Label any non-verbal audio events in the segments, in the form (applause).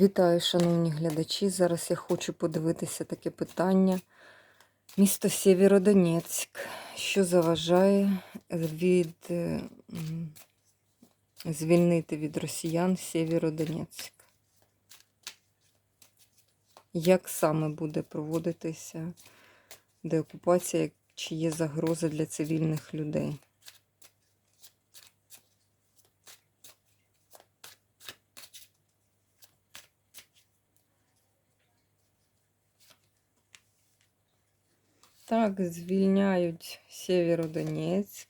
Вітаю, шановні глядачі. Зараз я хочу подивитися таке питання. Місто Сєвєродонецьк. Що заважає від е, звільнити від росіян Сєвєродонецьк? Як саме буде проводитися деокупація, чи є загроза для цивільних людей? Так, звільняють Сєвєродонецьк.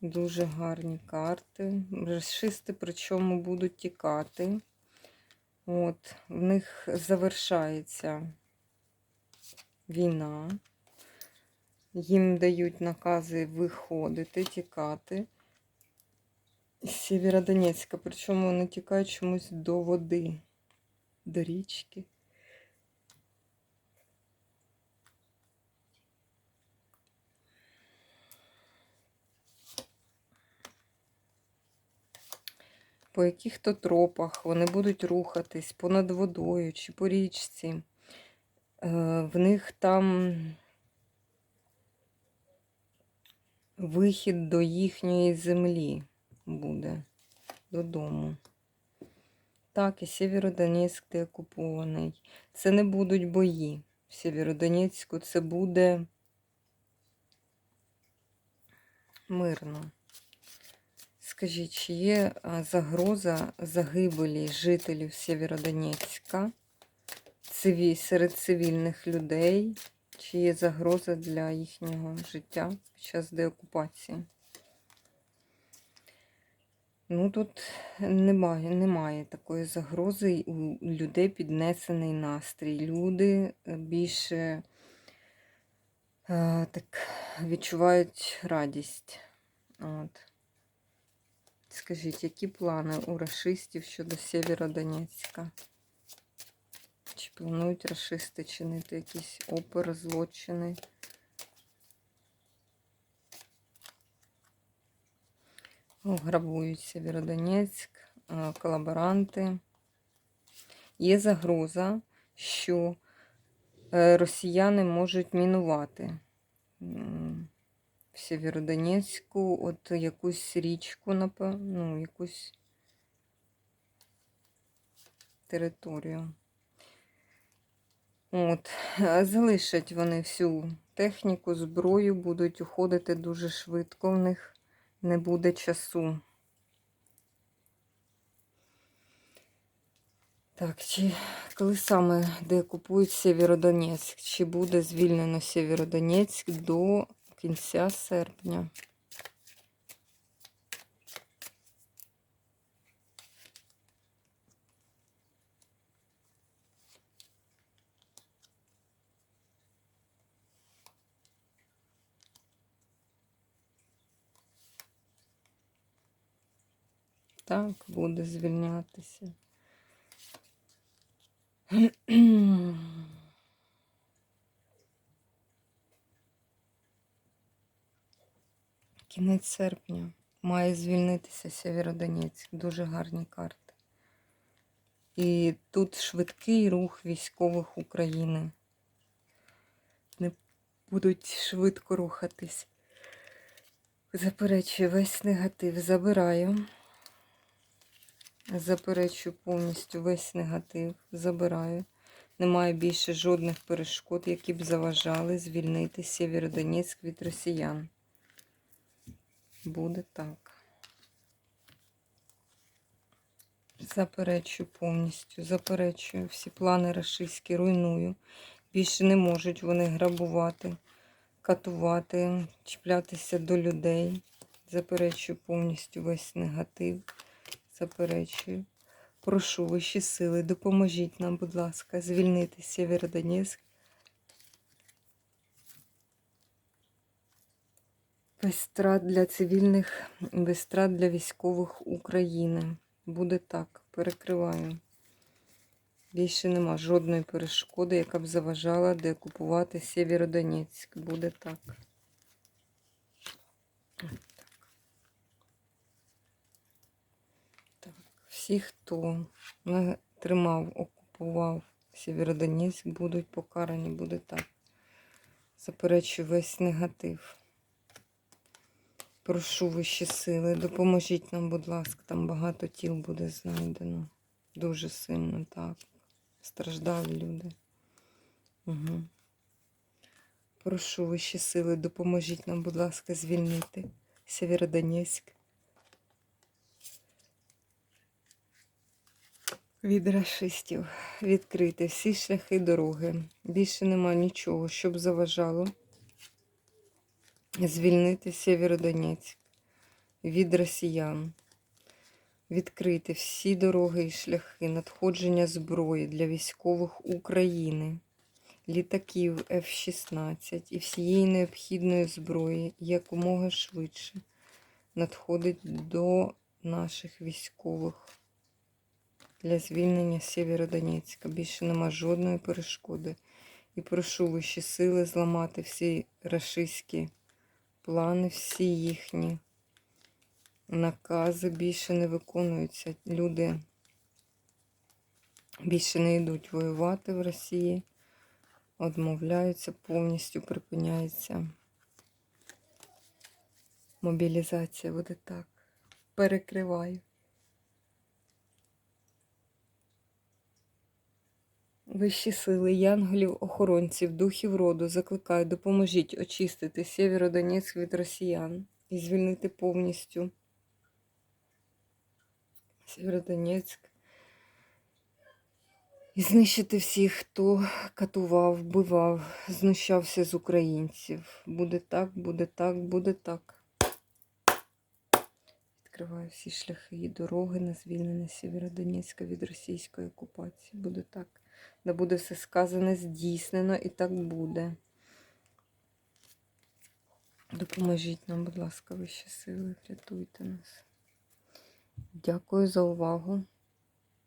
Дуже гарні карти. Расисти причому будуть тікати. От, в них завершається війна. Їм дають накази виходити, тікати з Сєвєродонецька. Причому вони тікають чомусь до води, до річки. По яких-то тропах вони будуть рухатись понад водою чи по річці. Е, В них там вихід до їхньої землі буде додому. Так, і Сєвєродонецьк деокупований. Це не будуть бої. В Сєвєродонецьку це буде мирно. Скажіть, чи є загроза загибелі жителів Сєвєродонецька серед цивільних людей? Чи є загроза для їхнього життя під час деокупації? Ну, тут немає, немає такої загрози. У людей піднесений настрій. Люди е, більше е, так відчувають радість. От. Скажіть, які плани у рашистів щодо Сєвєродонецька? Чи планують рашисти чинити якісь опери, злочини? Грабують Сєвєродонецьк, колаборанти. Є загроза, що е, росіяни можуть мінувати. В Сєвєродонецьку, от якусь річку, напевно, ну, якусь територію. От, залишать вони всю техніку, зброю, будуть уходити дуже швидко, в них не буде часу. Так, чи коли саме деокупують Сєвєродонецьк? Чи буде звільнено Сєвєродонецьк до кінця серпня. Так, буде звільнятися. (clears throat) Кінець серпня має звільнитися Сєвєродонецьк. Дуже гарні карти. І тут швидкий рух військових України. Не будуть швидко рухатись. Заперечую весь негатив. Забираю. Заперечую повністю весь негатив. Забираю. Немає більше жодних перешкод, які б заважали звільнити Сєвєродонецьк від росіян. Буде так. Заперечую повністю, заперечую всі плани рашистські, руйную. Більше не можуть вони грабувати, катувати, чіплятися до людей. Заперечую повністю весь негатив. Заперечую. Прошу вищі сили, допоможіть нам, будь ласка, звільнити Сєвєродонецьк Без страт для цивільних, без страт для військових України. Буде так. Перекриваю. Більше нема жодної перешкоди, яка б заважала деокупувати Сєвєродонецьк. Буде. Так. Так. Всі, хто тримав, окупував Сєвєродонецьк, будуть покарані, буде так. Заперечую весь негатив. Прошу вищі сили, допоможіть нам, будь ласка, там багато тіл буде знайдено. Дуже сильно, так. Страждали люди. Угу. Прошу вищі сили, допоможіть нам, будь ласка, звільнити Сєвєродонецьк. Від рашистів відкрити всі шляхи дороги. Більше нема нічого, щоб заважало звільнити Сєвєродонецьк від росіян. Відкрити всі дороги і шляхи надходження зброї для військових України, літаків F-16 і всієї необхідної зброї якомога швидше надходить до наших військових для звільнення Сєвєродонецька. Більше нема жодної перешкоди. І прошу вищі сили зламати всі рашистські плани, всі їхні накази більше не виконуються. Люди більше не йдуть воювати в Росії, відмовляються, повністю припиняється мобілізація. Буде так. Перекриваю. Вищі сили, янголів, охоронців, духів роду закликаю, допоможіть очистити Сєвєродонецьк від росіян і звільнити повністю Сєвєродонецьк. І знищити всіх, хто катував, вбивав, знущався з українців. Буде так, буде так, буде так. Відкриваю всі шляхи і дороги на звільнення Сєвєродонецька від російської окупації. Буде так. Де буде все сказане, здійснено і так буде. Допоможіть нам, будь ласка, вищі сили, врятуйте нас. Дякую за увагу.